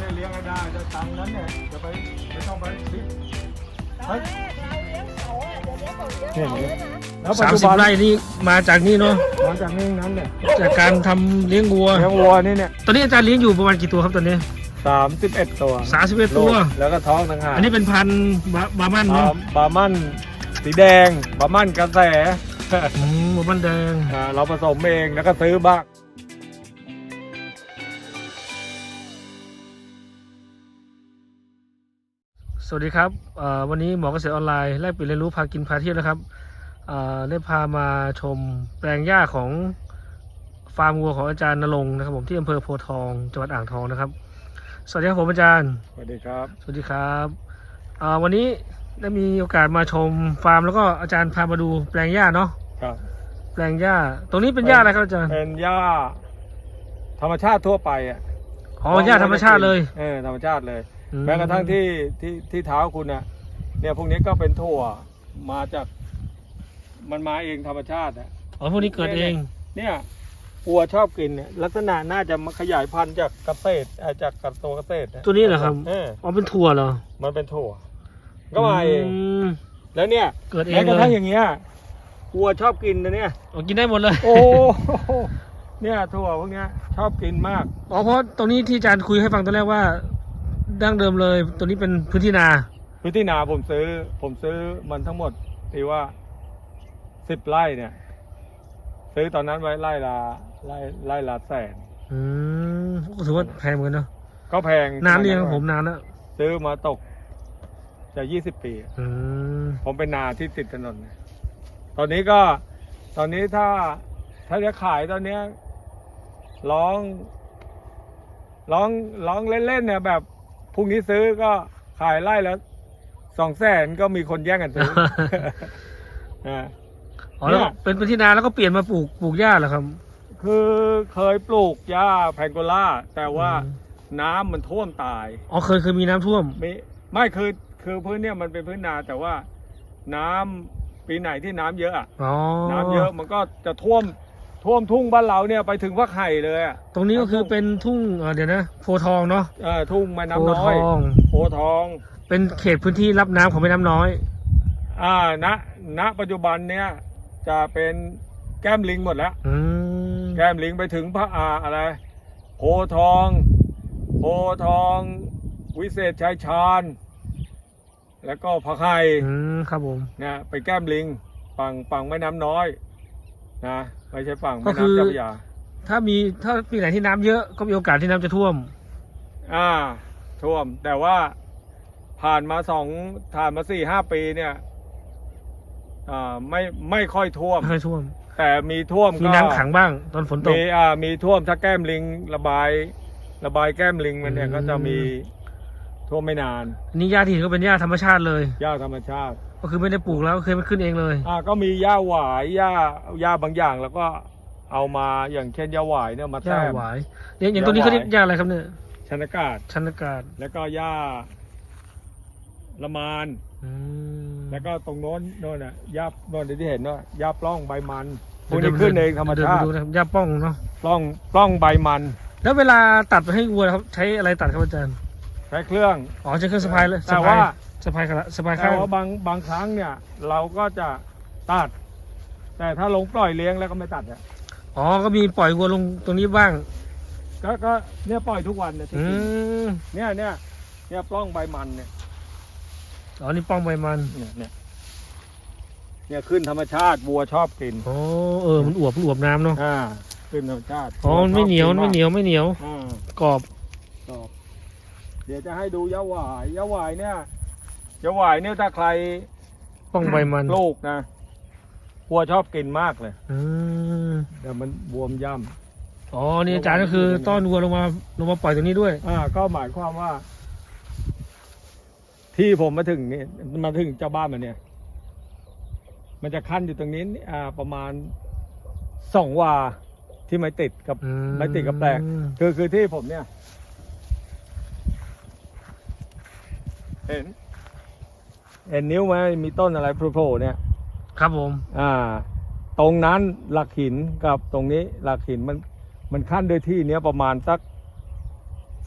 เนี่ยเลี้ยงให้ได้จะตังค์นั้นเนี่ยจะไปไม่ต้องไปคิดตอนแรกเราเลี้ยงเขาอะเดี๋ยวนี้เขาเลี้ยงเขาแล้วนะแล้วปัจสามจุสิบบันไร่นี่มาจากนี่เนาะหลังจากนี้นั้นเนี่ยจากการทำเลี้ยงวัว เลี้ยงวัวนี่เนี่ยตอนนี้อาจารย์เลี้ยงอยู่ประมาณกี่ตัวครับตอนนี้สามสิบเอ็ดตัวสามสิบเอ็ดตัว ลูกแล้วก็ท้องต่างหากอันนี้เป็นพันธุ์บาบามันบาเนาะบามันสีแดงบามันกระแสอืมบามันแดง อ่าเราผสมเองแล้วก็ซื้อบ้าง สวัสดีครับเอ่อวันนี้หมอเกษตรออนไลน์แลกเปลี่ยนเรียนรู้พากินพาเที่ยวนะครับเอ่อได้พามาชมแปลงหญ้าของฟาร์มวัวของอาจารย์นรงค์นะครับผมที่อำเภอโพธิ์ทองจังหวัดอ่างทองนะครับ สวัสดีครับผมอาจารย์ สวัสดีครับ สวัสดีครับเอ่อวันนี้ได้มีโอกาสมาชมฟาร์มแล้วก็อาจารย์พามาดูแปลงหญ้าเนาะครับ แปลงหญ้าตรงนี้เป็นหญ้าอะไรครับอาจารย์ เป็นหญ้า ธรรมชาติทั่วไปอะอ๋อหญ้าธรรมชาติเลย เออธรรมชาติเลยอื แม้กระทั่งที่ที่ที่เท้าคุณน่ะ เนี่ยพวกนี้ก็เป็นถั่วมาจาก มันมาเองธรรมชาติอะอ๋อพวกนี้เกิดเอง เนี่ยวัวชอบกินเนี่ยลักษณะน่าจะมาขยายพันธุ์จากเกษตรเอ่อจากกับตัวเกษตรอะตัวนี้เหรอครับเอออ๋อเป็นถั่วเหรอมันเป็นถั่ว ก็มาเองม แล้วเนี่ยเกิดเอแม้งกระเลทั่งยอย่างเงี้ยวัวชอบกินนะเนี่ย อ๋อกินได้หมดเลยโอ้โหเนี่ยถั่วพวกเนี้ย ชอบกินมาก อ๋อเพราะตรงนี้ที่อาจารย์คุยให้ฟังตอนแรกว่า ดั้งเดิมเลย ตัวนี้เป็นพื้นที่นา พื้นที่นาผมซื้อ ผมซื้อมันทั้งหมดที่ว่าสิบไร่เนี่ย ซื้อตอนนั้นไว้ไร่ละไร่ไร่ละแสน อืมก็ถือว่าแพงเหมือนกันเนาะก็แพงนานเรียงผมนานแล้วซื้อมาตก จะยี่สิบปีอืมผมเป็นนาที่ติดถนนนะตอนนี้ก็ ตอนนี้ถ้าถ้าจะขายตอนเนี้ยร้อง ร้องร้องเล่นๆเนี่ยแบบ พรุ่งนี้ซื้อก็ขายไล่แล้วสองแสนก็มีคนแย่งกันซื้อ อ่า อ๋อแล้วเนี่ก็ยเป็นพื้นที่นาแล้วก็เปลี่ยนมาปลูกปลูกหญ้าเหรอครับ คือเคยปลูกหญ้าแพงโกล่า แต่ว่าอืม น้ำมันท่วมตายอ๋อเคยเคยมีน้ำท่วมไม่ไม่คือคือพื้นเนี่ยมันเป็นพื้นนาแต่ว่าน้ำปีไหนที่น้ำเยอะอะ อ๋อน้ำเยอะมันก็จะท่วม ท่วมทุ่งบ้านเราเนี่ยไปถึงพักไห่เลยอะตรงนี้ก็คือเป็นทุ่งเอ่อเดี๋ยวนะโพธิ์ทองเนาะเออทุ่งแม่โพน้ำธิ์น้ทอยอง โพธิ์ทอง เป็นเขตพื้นที่รับน้ำของแม่น้ำน้อย อ่าณณปัจจุบันเนี่ยจะเป็นแก้มลิงหมดแล้ว อืมแก้มลิงไปถึงพระอาอะไรโพธิ์ทองโพธิ์ทอง วิเศษชัยชาญ แล้วก็พระไห่อืมครับผม นะไปแก้มลิงฝั่งฝั่งแม่น้ำน้อยนะ ไม่ใช่ฝั่งก็แม่คือน้ำเจ้าพระยาถ้ามีถ้าปีไหนที่น้ำเยอะก็มีโอกาสที่น้ำจะท่วม อ่า ท่วม แต่ว่าผ่านมาสองผ่านมาสี่ห้าปีเนี่ยอ่าไม่ไม่ค่อยท่วม ไม่ค่อยท่วม แต่มีท่วมมีก็น้ำขังบ้าง ตอนฝนตก มีอ่ามีท่วมถ้าแก้มลิงระบาย ระบายแก้มลิงมันเนี่ยอืม ก็จะมีท่วมไม่นานอันนี่หญ้าที่เห็นก็เป็นหญ้าธรรมชาติเลย หญ้าธรรมชาติ ก็คือไม่ได้ปลูกแล้วก็เคยมันขึ้นเองเลย อ่าก็มีหญ้าหวายหญ้าหญ้าบางอย่างแล้วก็เอามาอย่างเช่นหญ้าหวายเนี่ยมาหญ้าแต้ม หวายอย่างอย่างตัวนี้เขาเรียกหญ้าอะไรครับเนี่ยชนากาศชันอากาศแล้วก็หญ้าละมาน อืม แล้วก็ตรงโน้นโน่นอะหญ้าโน่นที่เห็นเนาะหญ้าปล้องใบมันพวกดี๋นี้ยวขึ้นเองธรรมชาติเดี๋ยวไปดูนะครับหญ้าป้องเนาะ ปล้องปล้องใบมัน แล้วเวลาตัดให้วัวครับใช้อะไรตัดครับอาจารย์ ใช้เครื่อง อ๋อใช้เครื่องสะพายเลยแต่สะพายว่า สะพายกระสะพายแต่ข้างว่าบางบางครั้งเนี่ยเราก็จะตัด แต่ถ้าลงปล่อยเลี้ยงแล้วก็ไม่ตัดอะอ๋อก็มีปล่อยวัวลงตรงนี้บ้าง ก็ก็เนี่ยปล่อยทุกวันเนี่ยที่อืกินมเนี่ยเนี่ยเนี่ยปล้องใบมันเนี่ยอ๋อนี่ป้องใบมันเนี่ยเนี่ยเนี่ยขึ้นธรรมชาติวัวชอบกินอ๋อเออมันอวบมันอวบน้ำเนาะอ่าขึ้นธรรมชาติอ๋อมันไม่เหนียววัมันชอบกิไม่เหนียวไม่เหนียวอ่า กรอบ ตอบเดี๋ยวจะให้ดูยาหวายยาหวายเนี่ย ยาหวายเนี่ยถ้าใครป้องใบมันลูกนะวัวชอบกินมากเลยอืมเดี๋ยวมันบวมย่อ๋อนี่อาจารย์ก็คือต้อนวัวลงมาลงมาปล่อยตรงนี้ด้วยำอ่า ก็หมายความว่า ที่ผมมาถึงนี่มาถึงเจ้าบ้านมันเนี่ย มันจะขั้นอยู่ตรงนี้อ่า ประมาณสองวาที่ไม่ติดกับอืมไม่ติดกับแปลงคือคือที่ผมเนี่ย เห็น เห็นนิ้วไหมมีต้นอะไรโผล่ๆเนี่ย ครับผม อ่า ตรงนั้นหลักหินกับตรงนี้หลักหินมันมันขั้นด้วยที่เนี้ยประมาณสัก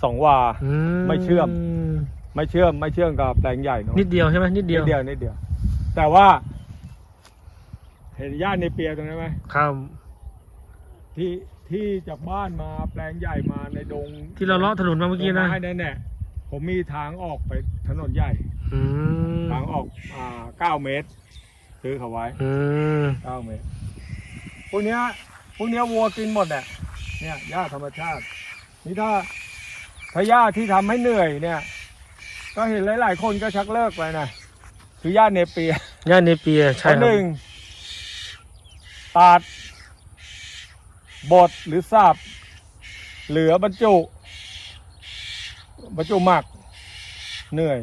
สองวาอืไม่เชื่อม ไม่เชื่อมไม่เชื่อมกับแปลงใหญ่เนอะนิดเดียวใช่ไหมนิดเดีนิยวดเดียวนิดเดียว แต่ว่า เห็นย่านในเปียตรงนั้นไหมครับที่ที่จากบ้านมาแปลงใหญ่มาในดง ที่เราเลาะถนนมาเมื่อกี้นะต้ไนั่นแหละผมมีทางออกไปถนนใหญ่ อืมทางออกอ่าเก้าเมตร ซื้อเขาไว้อืมเก้าเมตรพวกเนี้ยพวกเนี้ยวัวกินหมดเนี่ยเนี่ยหญ้าธรรมชาติ นี่ถ้าถ้าหญ้าที่ทำให้เหนื่อยเนี่ย ก็เห็นหลาย ๆ คนก็ชักเลิกไปนะคือหญ้าเนเปีย ย่านเนเปียใช่ข้อคหรับนึ่งตัดบดหรือสับเหลือบรรจุ บรรจุหมัก เหนื่อย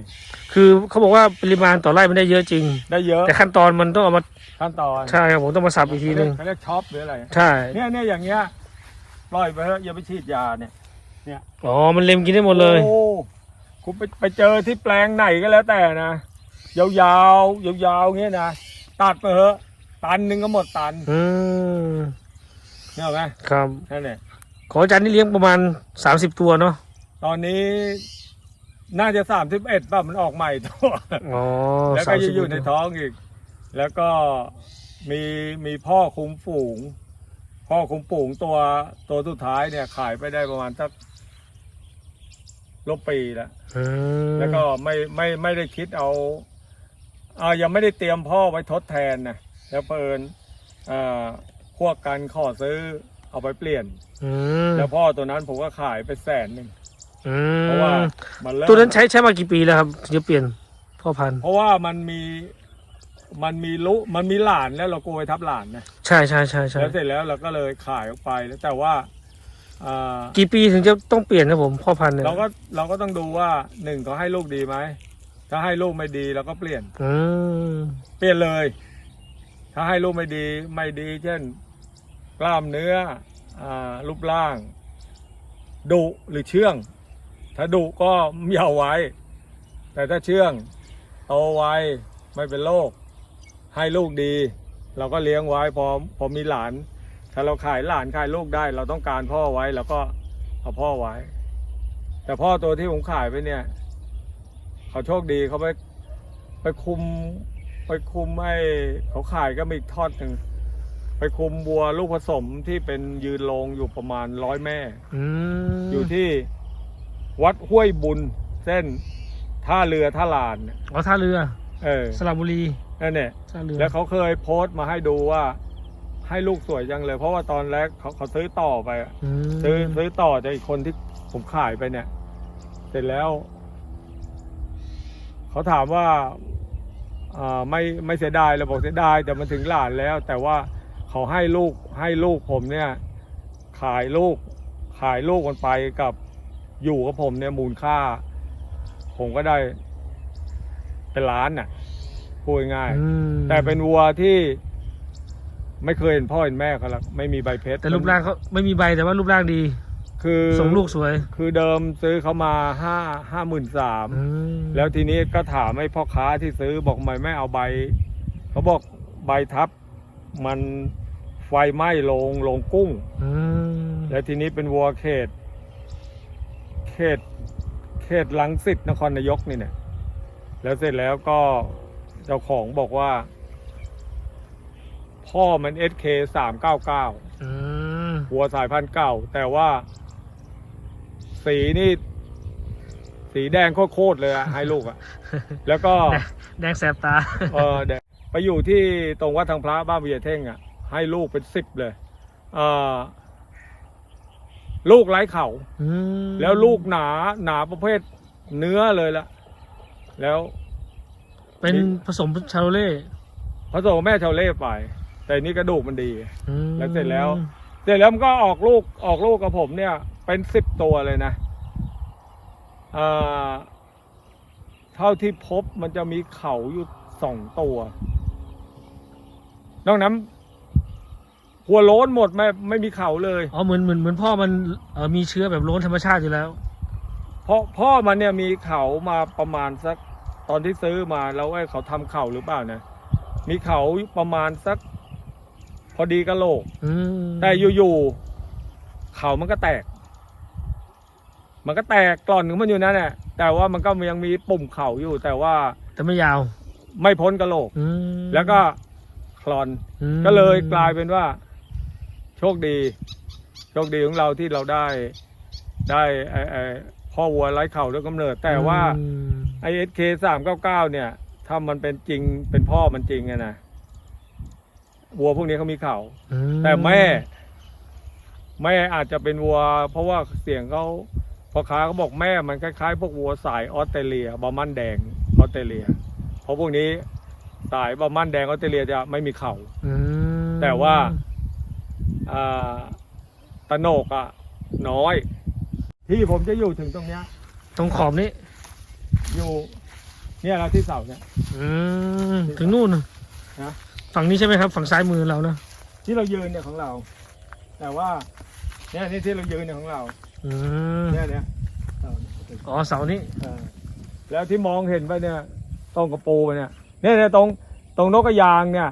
คือเขาบอกว่าปริมาณต่อไร่ไม่ได้เยอะจริง ได้เยอะแต่ขั้นตอนมันต้องเอามาขั้นตอนใช่ครับผมต้องมาสับอีกทีนึงเขาเรียกช็อปหรืออะไรใช่เนี่ยเนี่ยอย่างเงี้ยปล่อยไปเถอะอย่าไปฉีดยาเนี่ยอ๋อมันเล็มกินได้หมดเลยโอ้คุณไปไปเจอที่แปลงไหนก็แล้วแต่นะยาวๆยาวๆเงี้ยนะตัดไปเถอะตันหนึ่งก็หมดตันอืมเนี่ยเอาไหมครับนั่นแหละของอาจารย์นี่เลี้ยงประมาณสามสิบตัวเนาะตอนนี้ น่าจะสามสิบเอ็ดป่ะมันออกใหม่ตัว อ๋อแล้วก็30จะอยู่ในท้องอีก แล้วก็มีมีพ่อคุ้มฝูง พ่อคุ้มฝูงตัวตัวสุดท้ายเนี่ยขายไปได้ประมาณสักลบปีแล้ว อืมแล้วก็ไม่ไม่ไม่ได้คิดเอาอ่ายังไม่ได้เตรียมพ่อไว้ทดแทนนะแล้วเพอิญอ่าพวกกันขอซื้อเอาไปเปลี่ยน อืมแล้วพ่อตัวนั้นผมก็ขายไปแสนหนึ่ง อืเพราะว่ามมันเริ่มตัวนั้นใช้ใช้มากี่ปีแล้วครับถึงจะเปลี่ยนพ่อพันธุ์เพราะว่ามันมีมันมีลุมันมีหลานแล้วเราโกยทับหลานนะใช่ใช่ใช่ใช่แล้วเสร็จแล้วเราก็เลยขายออกไปแล้วแต่ว่าอ่ากี่ปีถึงจะต้องเปลี่ยนนะผมพ่อพันธุ์เนี่ยเราก็เราก็ต้องดูว่าหนึ่งเขาให้ลูกดีไหมถ้าให้ลูกไม่ดีเราก็เปลี่ยน อืมเปลี่ยนเลย ถ้าให้ลูกไม่ดีไม่ดี เช่น กล้ามเนื้ออ่ารูปร่าง ดุหรือเชื่อง ถ้าดุก็ไม่เอาไว้ แต่ถ้าเชื่องโตไวไม่เป็นโรคให้ลูกดี เราก็เลี้ยงไว้พอพอมีหลาน ถ้าเราขายหลานขายลูกได้ เราต้องการพ่อไว้เราก็เอาพ่อไว้ แต่พ่อตัวที่ผมขายไปเนี่ยเขาโชคดีเขาไปไปคุมไปคุมไอ้เขาขายก็มีอีกทอดหนึ่งไปคุมวัวลูกผสมที่เป็นยืนโรงอยู่ประมาณร้อยแม่อืมอยู่ที่ วัดห้วยบุญเส้นท่าเรือท่าลานเนี่ยอ๋อท่าเรือ เออสระบุรีนั่นเนี่ยท่าเรือแล้วเขาเคยโพสต์มาให้ดูว่า ให้ลูกสวยจังเลย เพราะว่าตอนแรกเขาเขาซื้อต่อไปอะมซื้อซื้อต่อจากอีกคนที่ผมขายไปเนี่ย เสร็จแล้ว เขาถามว่าอ่าไม่ไม่เสียดายเราบอกเสียดายแต่มันถึงหลานแล้ว แต่ว่าเขาให้ลูกให้ลูกผมเนี่ย ขายลูก ขายลูกมันไปกับ อยู่กับผมเนี่ยมูลค่า ผมก็ได้ เป็นล้านน่ะพูดง่ายอืมๆแต่เป็นวัวที่ ไม่เคยเห็นพ่อเห็นแม่เขาหรอกไม่มีใบเพชรแต่รูปร่างเขาไม่มีใบแต่ว่ารูปร่างดี คือส่งลูกสวย คือเดิมซื้อเขามาห้าห้าหมื่นสามอืมแล้วทีนี้ก็ถามไอ้พ่อค้าที่ซื้อบอกทำไมไม่เอาใบเขาบอกใบทับ มันไฟไหม้ลงลงกุ้งอืมแล้วทีนี้เป็นวัวเขตเขตเขตลังสิตนครนายกนี่เนี่ย แล้วเสร็จแล้วก็เจ้าของบอกว่า พ่อมันเอสเคสามเก้าเก้าอืมวัวสายพันธุ์เก่า แต่ว่า สีนี่ สีแดงโคตรๆเลยอะให้ลูกอะแล้วก็ แดงแดงแสบตา เออแดงไปอยู่ที่ตรงวัดทางพระบ้านเบียเท่งอะให้ลูกเป็นสิบเลย เออ ลูกไร้เข่าอืมแล้วลูกหนาหนาประเภทเนื้อเลยละแล้วเป็นผสมชาโรเล่ผสมกับแม่ชาวเล่ไป แต่นี่กระดูกมันดี อืมแล้วเสร็จแล้ว เสร็จแล้วมันก็ออกลูกออกลูกกับผมเนี่ย เป็นสิบตัวเลยนะเอ่อเท่าที่พบมันจะมีเขาอยู่สองตัว นอกนั้น หัวโล้นหมดไม่ไม่มีเขาเลย อ๋อเหมือนเหมือนเหมือนพ่อมันเอ่อมีเชื้อแบบโล้นธรรมชาติอยู่แล้ว เพราะพ่อมันเนี่ยมีเขามาประมาณสักตอนที่ซื้อมาแล้วไอ้เขาทำเข่าหรือเปล่านะมีเขาประมาณสัก พอดีกะโหลก อืมแต่อยู่ๆเขามันก็แตก มันก็แตกกล่อนของมันอยู่นั่นแหละแต่ว่ามันก็ยังมีปุ่มเข่าอยู่ แต่ว่าแต่ไม่ยาวไม่พ้นกระโหลก อืมแล้วก็คลอน อืมก็เลยกลายเป็นว่า โชคดี โชคดีของเราที่เราได้ได้ไอ้ไอ้พ่อวัวไร้เข่าด้วยกำเนิด แต่ว่าอืมไอเอสเคสามเก้าเก้าเนี่ยถ้ามันเป็นจริงเป็นพ่อมันจริงอะนะวัวพวกนี้เขามีเข่า อืแต่แม่ แม่อาจจะเป็นวัว เพราะว่าเสียงเขาพ่อค้าเขาบอกแม่มันคล้ายๆพวกวัวสายออสเตรเลียบามันแดงออสเตรเลีย เพราะพวกนี้สายบามันแดงออสเตรเลียจะไม่มีเข่า อืมแต่ว่าอ่า ตะโหนกอะน้อย ที่ผมจะอยู่ถึงตรงเนี้ย ตรงขอบนี้ อยู่ เนี่ยเราที่เสาเนี่ยอืมถึงนู่นน่ะนะฝั่งนี้ใช่ไหมครับ ฝั่งซ้ายมือเรานะที่เรายืนเนี่ยของเรา แต่ว่าเนี่ยนี่ที่เรายืนเนี่ยของเราอืมเนี่ยเนี่ยเสาอ๋อเสานี้เออแล้วที่มองเห็นไปเนี่ยตรงกระปูไปเนี่ยเนี่ยเนี่ยตรงตรงนกกระยางเนี่ย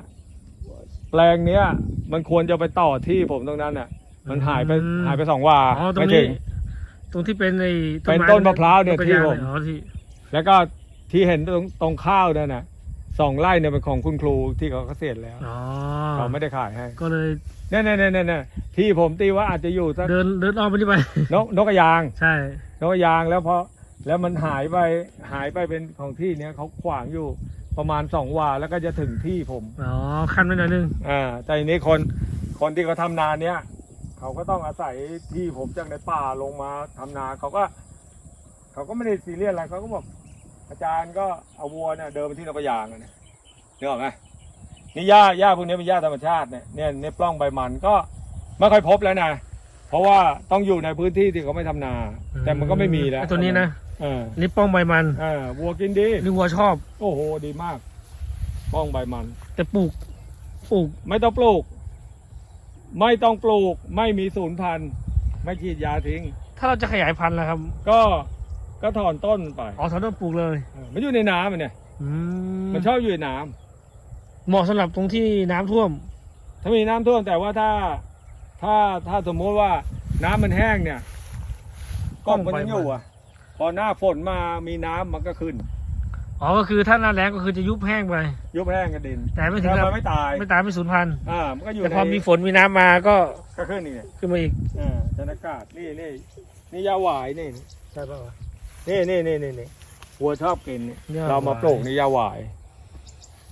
แปลงเนี้ย มันควรจะไปต่อที่ผมตรงนั้นน่ะ มันหายไปอืม หายไปสองวาอ๋อตรงไม่นี้ถึงตรงที่เป็นไอ้เป็นต้นมะพร้าวเนี่ยต้กที่ยางผม อ๋อที่แล้วก็ที่เห็นตรงตรงข้าวนั่นน่ะสองไร่เนี่ยเป็นของคุณครูที่เขาเกษียณแล้ว อ๋อเขาไม่ได้ขายให้ก็เลยเนี่ยเนี่ยเนี่ยเนี่ยที่ผมตีว่าอาจจะอยู่สักเดินเดินอ้อมไปที่ไป นกนกกระยาง ใช่ นกกระยางแล้วพอแล้วมันหายไปหายไปเป็นของที่เนี้ยเขาขวางอยู่ ประมาณสองวาแล้วก็จะถึงที่ผม อ๋อขั้นไว้หน่อยนึงอ่าแต่ทีนี้คนคนที่เขาทำนาเนี้ยเขาก็ต้องอาศัยที่ผมจากในป่าลงมาทำนาเขาก็ เขาก็ไม่ได้ซีเรียสอะไรเขาก็บอกอาจารย์ก็เอาวัวเนี่ยเดินไปที่นกกระยางอะเนี่ยนึกออกไหมนี่หญ้าหญ้าพวกนี้เป็นหญ้าธรรมชาติเนี่ยเนี่ยในปล้องใบมันก็ไม่ค่อยพบแล้วนะเพราะว่าต้องอยู่ในพื้นที่ที่เขาไม่ทำนา แต่มันก็ไม่มีแล้ว ไอ้ตัวนี้นะเออนี่ป้องใบมันเออวัวกินดีนี่วัวชอบ โอ้โหดีมาก ป้องใบมัน แต่ปลูกปลูกไม่ต้องปลูก ไม่ต้องปลูก ไม่มีศูนย์พันธุ์ไม่ฉีดยาทิ้ง ถ้าเราจะขยายพันธุ์ล่ะครับก็ก็ถอนต้นไปอ๋อถอนต้นปลูกเลยเออมันอยู่ในน้ำมันเนี่ย อืมันชอบอยู่ในน้ำเหมาะสำหรับตรงที่น้ำท่วม ถ้ามีน้ำท่วมแต่ว่าถ้าถ้าถ้าสมมติว่าน้ำมันแห้งเนี่ยกล้องมันยังอยู่อะ พอหน้าฝนมามีน้ำมันก็ขึ้น อ๋อก็คือถ้าหน้าแล้งก็คือจะยุบแห้งไป ยุบแห้งกันดินแต่ไม่ถึงแต่กับมันไม่ตายไม่ตายไม่สูญพันธุ์อ่ามันก็อยู่แต่ในพอมีฝนมีน้ำมาก็ก็ขึ้นนี่ไงขึ้นมาอีกอ่าธนากาศนี่นี่นี่ยาหวายนี่ใช่ป่าวะ นี่นี่นี่นี่นี่วัวชอบกินเนี่ยยาหวาย เรามาปลูกนี่ยาหวาย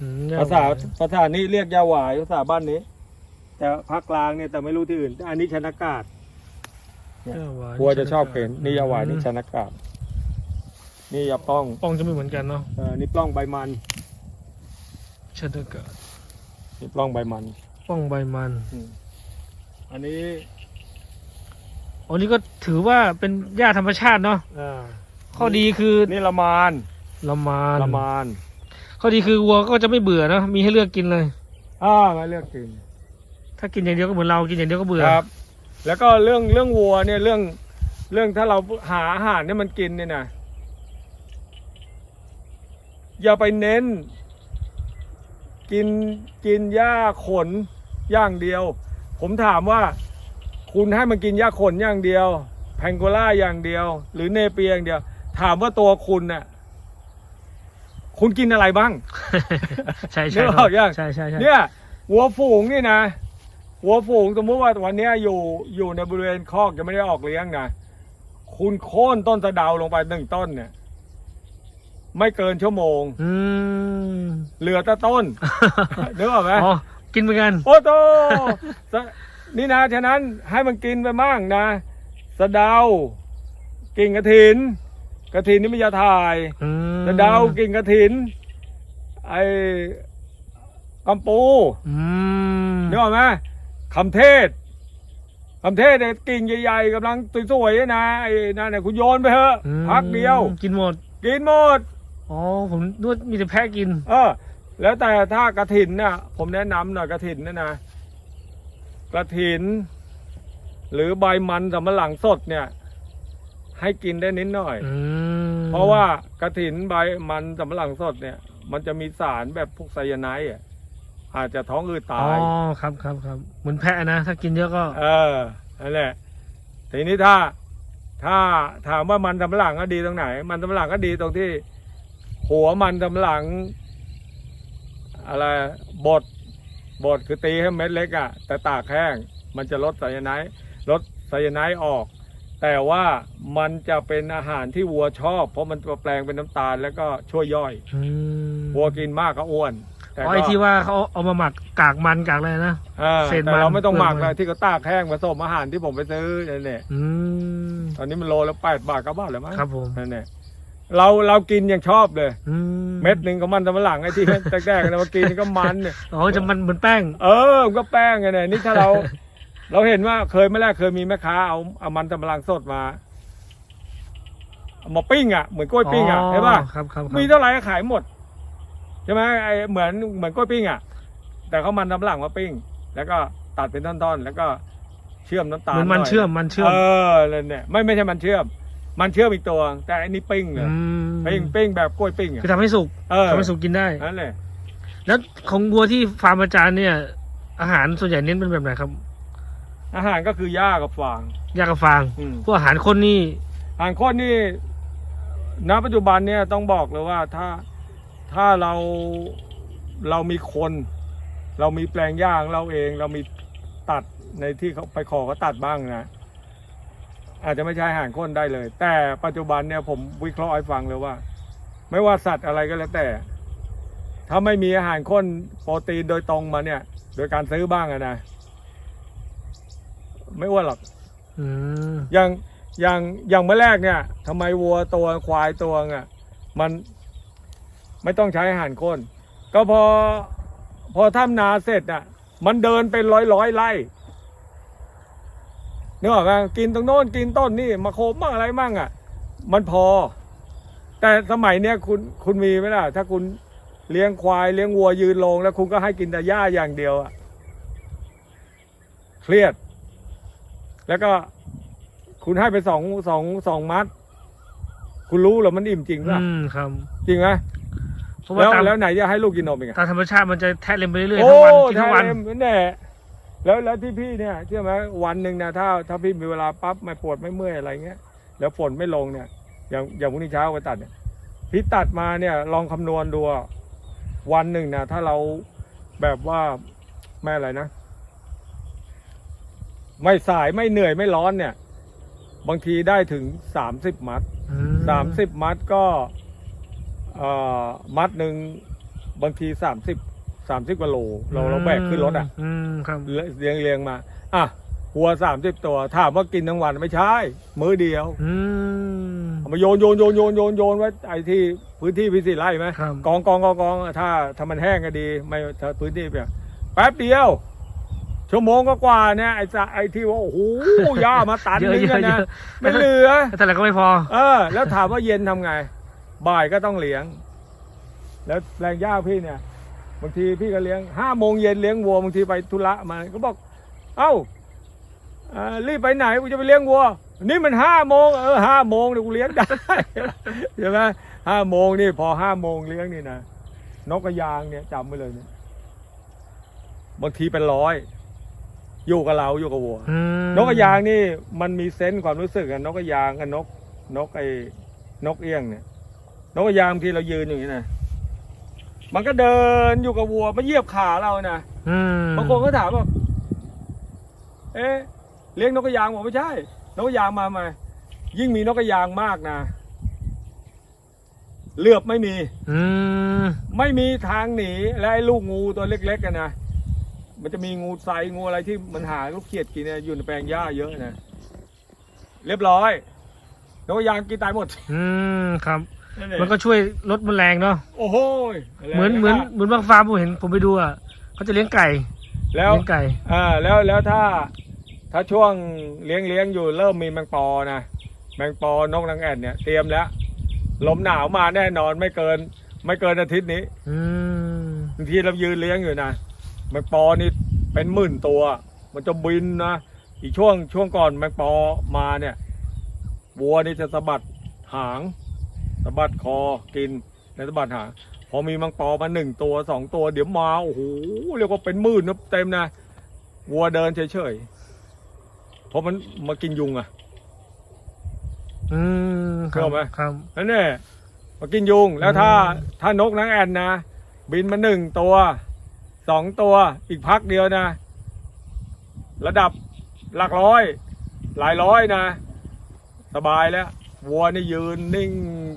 อืมภาษาภาษานี่เรียกยาหวายภาษาบ้านนี้ แต่ภาคกลางเนี่ยแต่ไม่รู้ที่อื่น อันนี้ชนากาศยาหวายวัวจะชอบกินนี่ยาหวายนี่ชนากาศ นี่ยาป้องป้องจะไม่เหมือนกันเนาะเออนี่ปล้องใบมันชนกานี่ปล้องใบมัน ป้องใบมันอืมอันนี้อันนี้ก็ถือว่าเป็นหญ้าธรรมชาติเนาะอ่าข้อดีคือนี่ละมานละมานละมานข้อดีคือวัวก็จะไม่เบื่อเนอะมีให้เลือกกินเลยอ่ามาเลือกกิน ถ้ากินอย่างเดียวก็เหมือนเรากินอย่างเดียวก็เบื่อครับ แล้วก็เรื่องเรื่องวัวเนี่ยเรื่องเรื่องถ้าเราหาอาหารเนี่ยมันกินเนี่ยนะ อย่าไปเน้น กินกินหญ้าขนอย่างเดียว ผมถามว่า คุณให้มันกินหญ้าขนอย่างเดียว แพงโกล่าอย่างเดียว หรือเนเปียอย่างเดียว ถามว่าตัวคุณน่ะคุณกินอะไรบ้างใช่นึใช่กออกยังใช่ใช่ใช่เนี่ยวัวฝูงนี่นะวัวฝูงสมมติว่าวันเนี้ยอยู่อยู่ในบริเวณคอกยังไม่ได้ออกเลี้ยงนะคุณโค่นต้นสะเดาลงไปหนึ่งต้นเนี่ย ไม่เกินชั่วโมง อืมเหลือแต่ต้น นึกออกไหมอ๋อกินเหมือนกัน โอ้โตสะนี่นะ ฉะนั้นให้มันกินไปมั่งนะ สะเดา กิ่งกระถิน กระถินนี่ไม่ยาถ่าย อืมสะเดา กิ่งกระถิน ไอ้กำปูอืมนึกออกไหมคำเทศคำเทศเนี่ยกิ่งใหญ่ๆกำลังสวยๆนะไอ้นั่นเนี่ยคุณโยนไปเถอะ อืมพักเดียว กินหมด กินหมด อ๋อผมนวดมีแต่แพะกิน เออ แล้วแต่ถ้ากระถินเนี่ยผมแนะนำหน่อยกระถินเนี่ยนะกระถิน หรือใบมันสำปะหลังสดเนี่ย ให้กินได้นิดหน่อย อืมเพราะว่ากระถินใบมันสำปะหลังสดเนี่ย มันจะมีสารแบบพวกไซยาไนด์อะอาจจะท้องอืดอ๋อตายครับครับครับเหมือนแพะนะ ถ้ากินเยอะก็ เออนั่นแหละทีนี้ถ้า ถ้าถามว่ามันสำปะหลังก็ดีตรงไหน มันสำปะหลังก็ดีตรงที่ หัวมันสำปะหลัง อะไรบดบดคือตีให้เม็ดเล็กอะ่ะ แต่ตากแห้งมันจะลดไซยาไนด์ลดไซยาไนด์ออก แต่ว่ามันจะเป็นอาหารที่วัวชอบ เพราะมันแปลงเป็นน้ำตาลแล้วก็ช่วยย่อย อืมวัวกินมากก็อ้วน แต่อ๋อก็ไอ้ที่ว่าเขาเอามาหมักกากมันกากอะไรนะ อ่าเศษแต่มันเราไม่ต้องหมักเปลืเลอกยมันที่เขาตากแห้งผสมอาหารที่ผมไปซื้อนั่นแหละอืมตอนนี้มันโลละแปดบาทเก้าบาทแล้วมั้งครับผม นั่นแหละ เราเรากินยังชอบเลย อืเม็ดหนึ่งก็มันสำปะหลังไอ้ที่ แรกๆนะมากินนี่ก็มันเนี่ยอ๋อจะมันเหมือนแป้ง เออมันก็แป้งไงเนี่ยนี่ถ้าเรา เราเห็นว่าเคยเมื่อแรกเคยมีแม่ค้าเอาเอามันสำปะหลังสดมาเอามาปิ้งอะเหมือนกล้วยปิ้งอะเห็นป่ะครับครับครับมีเท่าไหร่ก็ขายหมดใช่ไหมไอเหมือนเหมือนกล้วยปิ้งอะ แต่เขามันสำปะหลังมาปิ้ง แล้วก็ตัดเป็นท่อนๆ แล้วก็เชื่อมน้ำตาลเหมือนมันหยเชื่อมมันเชื่อม เออเลยเนี่ยไม่ไม่ใช่มันเชื่อม มันเชื่อมอีกตัว แต่อันนี้ปิ้งเลยอืมปิ้งปิ้งแบบกล้วยปิ้งอะคือทำให้สุกเออทำให้สุกกินได้ นั่นแหละแล้วของวัวที่ฟาร์มอาจารย์เนี่ย อาหารส่วนใหญ่เน้นเป็นแบบไหนครับอาหารก็คือหญ้ากับฟาง ยากับฟาง อืม พวกอาหารคนนี่อาหารโคนนี่ณปัจจุบันเนี่ยต้องบอกเลยว่าถ้าถ้าเราเรามีคน เรามีแปลงหญ้าของเราเอง เรามีตัดในที่เขาไปขอเขาตัดบ้างนะ อาจจะไม่ใช่อาหารข้นได้เลย แต่ปัจจุบันเนี่ยผมวิเคราะห์ให้ฟังเลยว่า ไม่ว่าสัตว์อะไรก็แล้วแต่ ถ้าไม่มีอาหารข้นโปรตีนโดยตรงมาเนี่ย โดยการซื้อบ้างอะนะไม่อ้วนหรอกอืมอย่างอย่างอย่างเมื่อแรกเนี่ยทำไมวัวตัวควายตัวอะ มันไม่ต้องใช้อาหารข้นก็พอพอทำนาเสร็จอะ มันเดินเป็นร้อยร้อยไร่ นึกออกไหมกินตรงโน้นกินต้นนี่มาโคมบ้างอะไรบ้างอะ มันพอ แต่สมัยเนี้ยคุณคุณมีไหมล่ะ ถ้าคุณเลี้ยงควายเลี้ยงวัวยืนลง แล้วคุณก็ให้กินแต่หญ้าอย่างเดียวอะเครียด แล้วก็คุณให้ไปสองสองสองมัด คุณรู้เหรอมันอิ่มจริงป่ะอืมครับจริงไหมเพราะว่าแล้วตามแล้วไหนจะให้ลูกกินนมอีกอะตามธรรมชาติมันจะแทะเล็มไปเรื่อยๆโอ้ทั้งวันกินทั้งวันแท้เลยแน่ แล้วแล้วที่พี่เนี่ยเชื่อไหมวันหนึ่งนะถ้าถ้าพี่มีเวลาปั๊บไม่ปวดไม่เมื่อยอะไรเงี้ยแล้วฝนไม่ลงเนี่ย อย่างอย่างพรุ่งนี้เช้าไปตัดเนี่ยพี่ตัดมาเนี่ยลองคำนวณดูอะวันหนึ่งนะถ้าเราแบบว่าไม่อะไรนะ ไม่สายไม่เหนื่อยไม่ร้อนเนี่ย บางทีได้ถึงสามสิบมัดอืสามสิบมัดก็เอ่อมัดหนึ่งบางทีสามสิบ สามสิบกิโลเราเราแบกขึ้นรถอะอืมครับเรียงเรียงมา อะหัวสามสิบตัว ถามว่ากินทั้งวันไม่ใช่ มื้อเดียว อืมเอามาโยนโยนโยนโยนโยนโยนไว้ไอ้ที่พื้นที่พิสิทธิ์ไร่ไหมครับกองกองกองกองถ้าถ้ามันแห้งก็ดีไม่ถ้าพื้นที่เปียกแป๊บเดียว ชั่วโมงก็กว่าเนี่ยไอ้สะไอ้ที่ว่าโอ้โหย่ามาตันเยอะนึงเยอะอะเยนะอะไม่เหลือแต่ละก็ไม่พอ เออ แล้วถามว่าเย็นทำไง บ่ายก็ต้องเลี้ยง แล้วแรงย่าพี่เนี่ย บางทีพี่ก็เลี้ยงห้าโมงเย็นเลี้ยงวัวบางทีไปธุระมาก็บอก เอ้าอ่ารีบไปไหนกูจะไปเลี้ยงวัว นี่มันห้าโมงเออห้าโมงเดี๋ยวกูเลี้ยงได้ใช่ไหมห้าโมงนี่พอห้าโมงเลี้ยงนี่นะนกกระยางเนี่ยจำไว้เลยเนี่ยบางทีเป็นร้อย อยู่กับเราอยู่กับวัวอืมนกกระยางนี่มันมีเซนส์ความรู้สึกอะนกกระยางกับนก นกไอ้นกเอี้ยงเนี่ย นกกระยางที่เรายืนอย่างนี้นะ มันก็เดินอยู่กับวัวมาเหยียบขาเรานะอืมบางคนก็ถามว่าเอ๊ะเลี้ยงนกกระยางบอกไม่ใช่ นกกระยางมาไหมยิ่งมีนกกระยางมากนะเหลือบไม่มี อืมไม่มีทางหนีและไอ้ลูกงูตัวเล็กๆกันนะมันจะมีงูไซงูอะไรที่มันหาลูกเขียดกินเนี่ยอยู่ในแปลงหญ้าเยอะนะเรียบร้อยนกกระยางกินตายหมด อืมครับ นั่นเองมันก็ช่วยลดแมลงเนาะโอ้โหเหมือนเหมือนเหมือนบางฟาร์มผมเห็นผมไปดูอะเขาจะเลี้ยงไก่แล้วเลี้ยงไก่อ่าแล้วแล้วถ้าถ้าช่วงเลี้ยงเลี้ยงอยู่เริ่มมีแมงปอนะแมงปอนกนางแอ่นเนี่ยเตรียมแล้วลมหนาวมาแน่นอนไม่เกิน ไม่เกินอาทิตย์นี้อืมบางทีเรายืนเลี้ยงอยู่นะแมงปอนี่เป็นหมื่นตัว มันจะบินนะอีกช่วงช่วงก่อนแมงปอมาเนี่ยวัวนี่จะสะบัดหาง สะบัดคอกินแล้วสะบัดหางพอมีแมงปอมาหนึ่งตัวสองตัวเดี๋ยวมาโอ้โหเรียกว่าเป็นหมื่นนะเต็มนะวัวเดินเฉยๆเพราะมันมากินยุงอะอืมครัเข้าไหม ครับ นั่นเนี่ยมากินยุงแล้วถ้าอืม ถ้านกนางแอ่นนะ บินมาหนึ่งตัวสองตัวอีกพักเดียวนะ ระดับหลักร้อย หลายร้อยนะ สบายแล้ว วัวนี่ยืนนิ่ง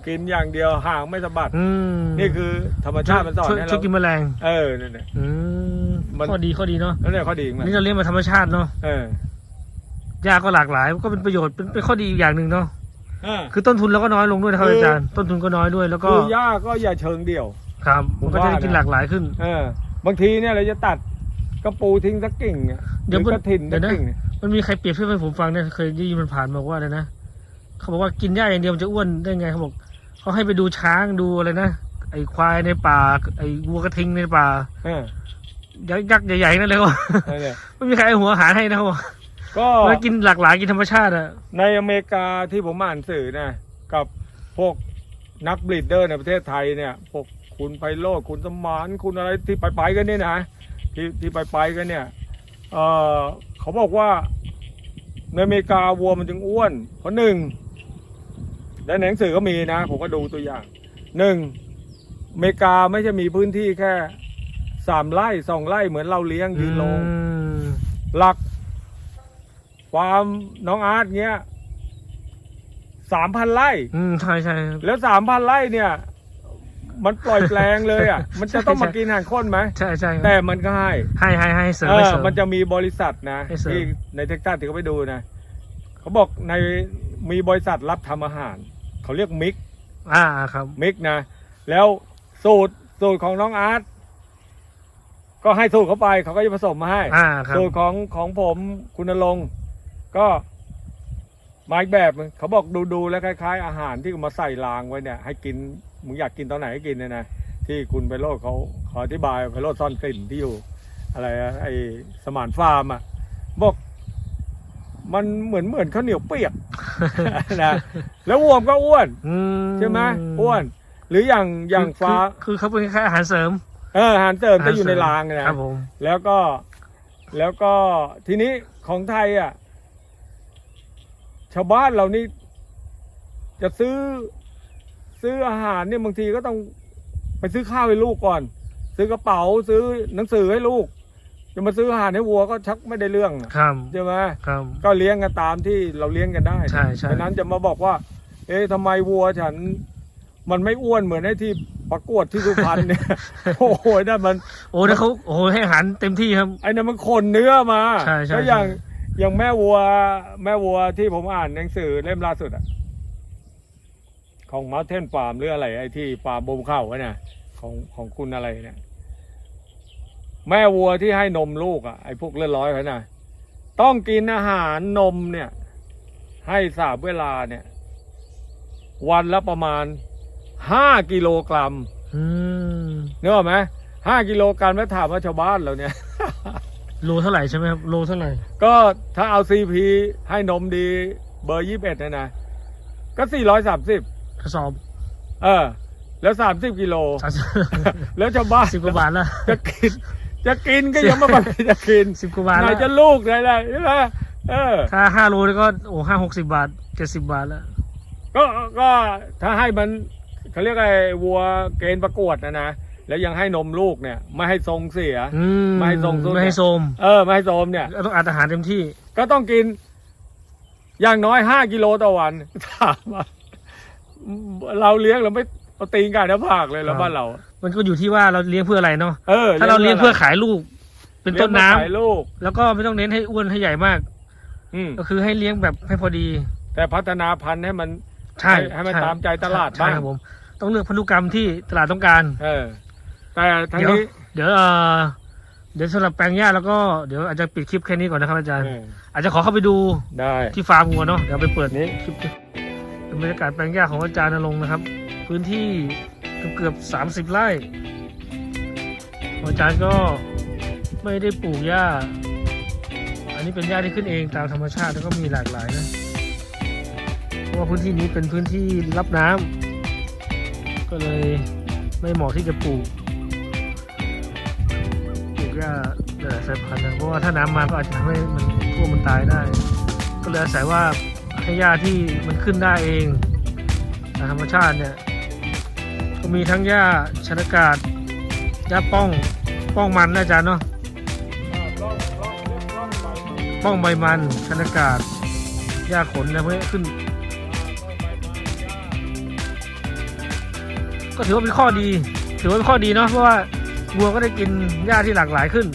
กินอย่างเดียวห่างไม่สะบัดอืมนี่คือธรรมชาติมันสอนช่วยให้ช่วเรายกินแมลงเออนั่นแหละ อืมมัน ข้อดีข้อดีเนาะนั่นแหละข้อดีของมันนี่เราเลี้ยงมาธรรมชาติเนาะเออหญ้าก็หลากหลายก็เป็นประโยชน์เป็นเป็นข้อดีอีกอย่างหนึ่งเนาะอ่า คือต้นทุนเราก็น้อยลงด้วยนะครับคืออาจารย์ต้นทุนก็น้อยด้วยแล้วก็คือหญ้าก็อย่าเชิงเดี่ยว ครับผมันมก็จะได้ว่านะ กินหลากหลายขึ้น เออบางทีเนี่ยเราจะตัดกระปูทิ้งสักกิ่งอะหเดี๋รืยวอกระถินเดี๋สัยวนะกกิ่งเนี่ยมันมีใครเปรียบเทียบให้ผมฟังเนี่ยเคยได้ยินมันผ่านบอกว่าอะไรนะ เขาบอกว่ากินหญ้าอย่างเดียวมันจะอ้วนได้ไงเขาบอกเขาให้ไปดูช้างดูอะไรนะไอ้ควายในป่า ไอ้วัวกระทิงในป่าเออยักษ์ใหญ่ๆนั่นเลยว่านั่นแหละไม่มีใครเอาหัวอาหารให้นะเขาบอกก็แล้วกินหลากหลายกินธรรมชาติอะในอเมริกาที่ผมอ่านสื่อนะกับพวกนักบรีดเดอร์ในประเทศไทยเนี่ยพวกคุณไพโรจน์คุณสมานคุณอะไรที่ไปไปๆกันเนี่ยนะที่ที่ไปไปๆกันเนี่ยเออเขาบอกว่าในอเมริกาวัวมันจึงอ้วนเพราะหนึ่ง และในหนังสือก็มีนะ ผมก็ดูตัวอย่างหนึ่งอเมริกาไม่ใช่มีพื้นที่แค่สามไร่สองไร่เหมือนเราเลี้ยงยืนลงอืมหลักฟาร์มน้องอาร์ตเงี้ยสามพันไร่ อืมใช่ใช่ครับ แล้วสามพันไร่เนี่ย มันปล่อยแปลงเลยอะ มันจะต้องมากินอาหารข้นไหมใช่ใช่ครับแต่มันก็ให้ให้ให้ให้เสริมเอให้อเสริม มันจะมีบริษัทนะให้เสริม ที่ในเท็กซัสที่เขาไปดูนะเขาบอกในมีบริษัทรับทำอาหาร เขาเรียกมิกอ่าครับ มิกนะ แล้วสูตรสูตรของน้องอาร์ตก็ให้สูตรเขาไปเขาก็จะผสมมาให้อ่าครับสูตรของของผมคุณณรงค์ก็มาอีกแบบหนึ่งเขาบอกดูดูๆแล้วคล้าย ๆ อาหารที่มาใส่รางไว้เนี่ย ให้กินมึงอยากกินตอนไหนให้กินเนี่ยนะที่คุณไปโรดเขาขออธิบายไปโรดซ่อนกลิ่นที่อยู่ อะไรอะไอสมานฟาร์มอะบอก มันเหมือนเหมือนข้าวเหนียวเปียกนะแล้ววัวมนก็อ้วนอืมใช่ไหมอ้วน หรืออย่างอย่างคือฟ้าคือคือเขาเป็นแค่อาหารเสริม เอออาหารเสริมจะอยู่ในรางนะครับผมแล้วก็ แล้วก็ทีนี้ของไทยอะ ชาวบ้านเรานี่จะซื้อซื้ออาหารเนี่ยบางทีก็ต้องไปซื้อข้าวให้ลูกก่อน ซื้อกระเป๋าซื้อหนังสือให้ลูก จะมาซื้ออาหารให้วัวก็ชักไม่ได้เรื่องอะครับใช่ไหมครับก็เลี้ยงกันตามที่เราเลี้ยงกันได้ใช่ใช่ฉะนั้นจะมาบอกว่า เอ๊ะทำไมวัวฉัน มันไม่อ้วนเหมือนไอ้ที่ประกวดที่สุพรรณเนี่ยโอ้โหนั่นมัน โอ้แล้วเขาโอ้โหให้อาหารเต็มที่ครับไอ้นั่นมันขนเนื้อมาใช่ใช่ก็อย่างใช่อย่างแม่วัว แม่วัวที่ผมอ่านหนังสือเล่มล่าสุดอะของมาเทนฟาร์มหรืออะไรไอ้ที่ฟาร์มบมเข้าอะเนี่ยของของคุณอะไรเนี่ย แม่วัวที่ให้นมลูกอะไอ้พวกเลือดร้อยเขาน่ะต้องกินอาหารนมเนี่ย ให้สาบเวลาเนี่ย วันละประมาณห้ากิโลกรัมอืมนึกออกไหมห้ากิโลกรัมแล้วถามว่าชาวบ้านเราเนี่ยโลเท่าไหร่ใช่ไหมครับโลเท่าไหร่ ก็ถ้าเอาซีพีให้นมดีเบอร์ยี่สิบเอ็ดนะนะก็สี่ร้อยสามสิบกระสอบ เออ แล้วสามสิบกิโลสามสิบแล้วชาวบ้านสิบกว่าบาทละจะกิน จะกินก็ยังไม่มาจะกินสิบกว่าบาทไหนละจะลูกไหนล่ะใช่ไหมเออ ถ้าห้าโลนี่ก็โอ้ห้าหกสิบบาทเจ็ดสิบบาทแล้ว ก็ก็ถ้าให้มันเขาเรียกไอ้วัวเกณฑ์ประกวดนะนะแล้วยังให้นมลูกเนี่ย ไม่ให้ทรงเสีย อืมไม่ให้ทรงสุด ไม่ให้โซมเออไม่ให้โทรมเนี่ย ต้องอาหารเต็มที่ ก็ต้องกิน อย่างน้อยห้ากิโลต่อวัน ถามว่าเราเลี้ยงเราไม่เอาตีนไก่หน้าผากเลยแล้วครับบ้านเรา มันก็อยู่ที่ว่าเราเลี้ยงเพื่ออะไรเนาะเออถ้าเราเลี้ยงเพื่อขายลูก เป็นต้นน้ำเลี้ยงมาขายลูกแล้วก็ไม่ต้องเน้นให้อ้วนให้ใหญ่มาก อืมก็คือให้เลี้ยงแบบให้พอดี แต่พัฒนาพันธุ์ให้มันใช่ให้มันช่ตามใจตลาดใช่บ้างครับผม ต้องเลือกพันธุกรรมที่ตลาดต้องการ เออ แต่ทั้งเดี๋ยวนี้เดี๋ยวเอ่อเดี๋ยวสำหรับแปลงหญ้าแล้วก็เดี๋ยวอาจจะปิดคลิปแค่นี้ก่อนนะครับอาจารย์ เอออาจจะขอเข้าไปดูได้ ที่ฟาร์มวัวเนาะเดี๋ยวไปเปิดนี่คลิปเป็นบรรยากาศแปลงหญ้าของอาจารย์นรงค์นะครับ พื้นที่ เกือบสามสิบไร่อาจารย์ก็ไม่ได้ปลูกหญ้า อันนี้เป็นหญ้าที่ขึ้นเองตามธรรมชาติแล้วก็มีหลากหลายนะ เพราะว่าพื้นที่นี้เป็นพื้นที่รับน้ำก็เลยไม่เหมาะที่จะปลูกปลูกหญ้าหลายสายพันธุ์นะเพราะว่าถ้าน้ำมาก็อาจจะทำให้มันท่วมมันตายได้ ก็เลยอาศัยว่าให้หญ้าที่มันขึ้นได้เองตามธรรมชาติเนี่ย มีทั้งหญ้าชนากาศหญ้าป้องป้องมันนะอาจารย์เนาะป้องป้องใบมันชนากาศหญ้าขนนะเพื่อขึ้นใบไม้หญ้าก็ถือว่าเป็นข้อดี ถือว่าเป็นข้อดีเนาะเพราะว่าวัวก็ได้กินหญ้าที่หลากหลายขึ้น